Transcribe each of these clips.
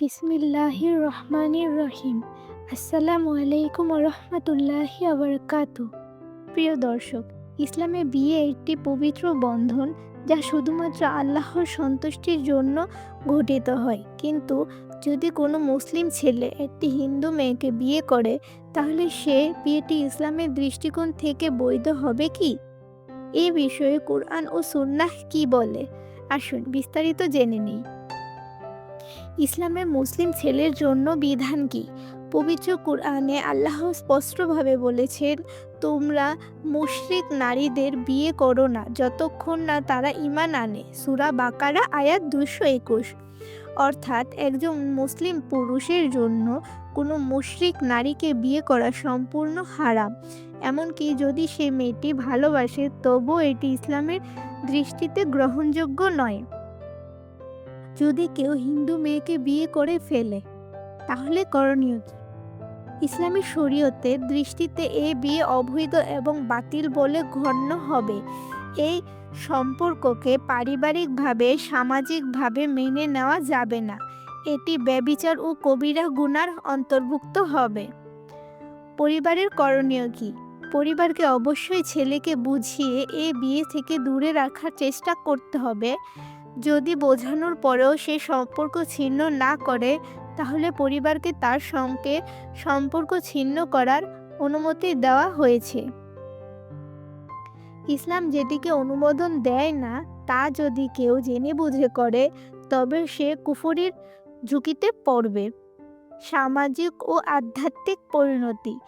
বিসমিল্লাহির রহমানির রহিম। আসসালামু আলাইকুম রহমতুল্লাহি আবরকাত প্রিয় দর্শক, ইসলামে বিয়ে একটি পবিত্র বন্ধন যা শুধুমাত্র আল্লাহর সন্তুষ্টির জন্য গঠিত হয়। কিন্তু যদি কোনো মুসলিম ছেলে একটি হিন্দু মেয়েকে বিয়ে করে, তাহলে সে বিয়েটি ইসলামের দৃষ্টিকোণ থেকে বৈধ হবে কি? এ বিষয়ে কোরআন ও সুন্নাহ কি বলে? আসুন বিস্তারিত জেনে নিই। ইসলামের মুসলিম ছেলের জন্য বিধান কি? পবিত্র কোরআনে আল্লাহ স্পষ্টভাবে বলেছেন, তোমরা মুশরিক নারীদের বিয়ে করো না যতক্ষণ না তারা ইমান আনে। সুরা বাকারা, আয়াত দুশো একুশ। অর্থাৎ একজন মুসলিম পুরুষের জন্য কোনো মুশরিক নারীকে বিয়ে করা সম্পূর্ণ হারাম। এমনকি যদি সে মেয়েটি ভালোবাসে, তবুও এটি ইসলামের দৃষ্টিতে গ্রহণযোগ্য নয়। যদি কেউ হিন্দু মেয়েকে বিয়ে করে ফেলে, তাহলে করণীয় কি? ইসলামী শরীয়তের দৃষ্টিতে এ বিয়ে অবৈধ এবং বাতিল বলে গণ্য হবে। এই সম্পর্ককে পারিবারিকভাবে, সামাজিকভাবে মেনে নেওয়া যাবে না। এটি ব্যবিচার ও কবিরা গুনার অন্তর্ভুক্ত হবে। পরিবারের করণীয় কি? পরিবারকে অবশ্যই ছেলেকে বুঝিয়ে এ বিয়ে থেকে দূরে রাখার চেষ্টা করতে হবে। যদি বোঝানোর পরেও সে সম্পর্ক ছিন্ন না করে, তাহলে পরিবারকে তার সঙ্গে সম্পর্ক ছিন্ন করার অনুমতি দেওয়া হয়েছে। ইসলাম যেটিকে অনুমোদন দেয় না, তা যদি কেউ জেনে বুঝে করে, তবে সে কুফরির ঝুঁকিতে পড়বে। সামাজিক ও আধ্যাত্মিক পরিণতি।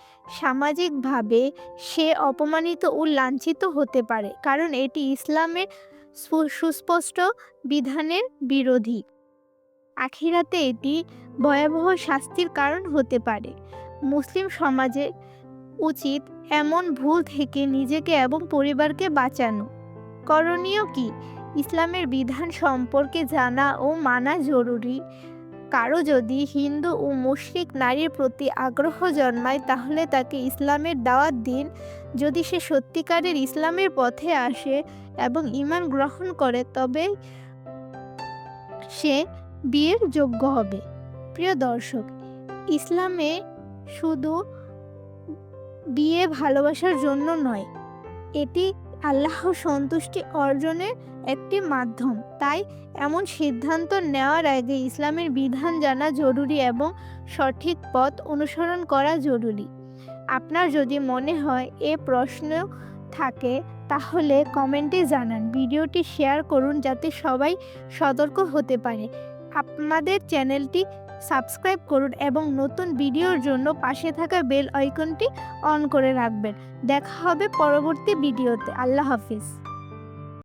সামাজিকভাবে সে অপমানিত ও লাঞ্ছিত হতে পারে, কারণ এটি ইসলামের সুস্পষ্ট বিধানের বিরোধী। আখিরাতে এটি ভয়াবহ শাস্তির কারণ হতে পারে। মুসলিম সমাজে উচিত এমন ভুল থেকে নিজেকে এবং পরিবারকে বাঁচানো। করণীয় কি? ইসলামের বিধান সম্পর্কে জানা ও মানা জরুরি। কারও যদি হিন্দু ও মুশরিক নারীর প্রতি আগ্রহ জন্মায়, তাহলে তাকে ইসলামের দাওয়াত দিন। যদি সে সত্যিকারের ইসলামের পথে আসে এবং ইমান গ্রহণ করে, তবে সে বিয়ের যোগ্য হবে। প্রিয় দর্শক, ইসলামে শুধু বিয়ে ভালোবাসার জন্য নয়, এটি আল্লাহ সন্তুষ্টি অর্জনের একটি মাধ্যম। তাই এমন সিদ্ধান্ত নেওয়ার আগে ইসলামের বিধান জানা জরুরি এবং সঠিক পথ অনুসরণ করা জরুরি। আপনার যদি মনে হয় এ প্রশ্ন থাকে, তাহলে কমেন্টে জানান। ভিডিওটি শেয়ার করুন যাতে সবাই সতর্ক হতে পারে। আপনাদের চ্যানেলটি সাবস্ক্রাইব করুন এবং নতুন ভিডিওর জন্য পাশে থাকা বেল আইকনটি অন করে রাখবেন। দেখা হবে পরবর্তী ভিডিওতে। আল্লাহ হাফিজ।